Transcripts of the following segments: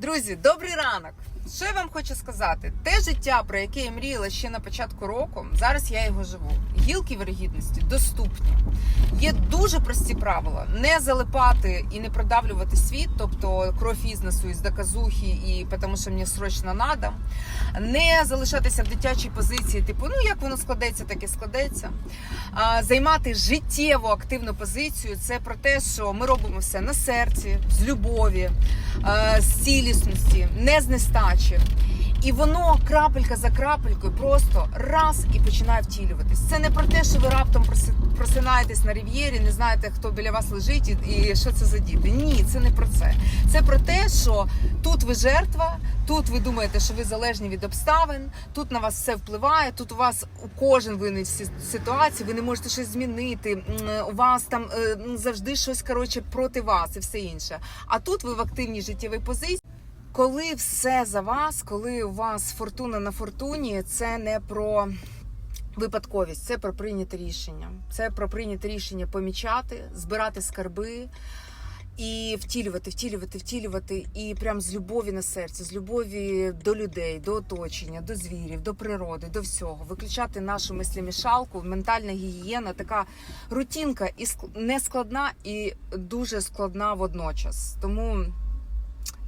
Друзі, добрий ранок! Що я вам хочу сказати? Те життя, про яке я мріяла ще на початку року, зараз я його живу. Гілки вірогідності доступні. Є дуже прості правила: не залипати і не продавлювати світ, тобто кров бізнесу із доказухи, і тому що мені срочно надо. Не залишатися в дитячій позиції, типу, ну як воно складеться, так і складеться. А, займати життєво активну позицію це про те, що ми робимо все на серці, з любові, з цілісності, не з нестачі. І воно крапелька за крапелькою просто раз і починає втілюватись. Це не про те, що ви раптом просинаєтесь на рів'єрі, не знаєте, хто біля вас лежить і, і що це за діти. Ні, це не про це. Це про те, що тут ви жертва, тут ви думаєте, що ви залежні від обставин, тут на вас все впливає, тут у вас у кожен винен ситуації, ви не можете щось змінити. У вас там е, завжди щось коротше проти вас і все інше. А тут ви в активній життєвій позиції. Коли все за вас, коли у вас фортуна на фортуні, це не про випадковість, це про прийняте рішення. Це про прийняте рішення помічати, збирати скарби і втілювати, втілювати, втілювати, і прям з любові на серці, з любові до людей, до оточення, до звірів, до природи, до всього. Виключати нашу мислімішалку, ментальна гігієна, така рутінка і не складна і дуже складна водночас. Тому.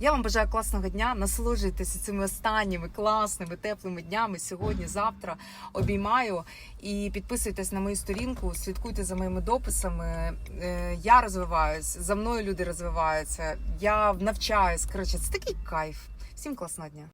Я вам бажаю класного дня. Насолоджуйтеся цими останніми класними теплими днями сьогодні, завтра. Обіймаю і підписуйтесь на мою сторінку, слідкуйте за моїми дописами. Е, Я розвиваюсь, за мною люди розвиваються. Я навчаюсь. Коротше, це такий кайф. Всім класного дня.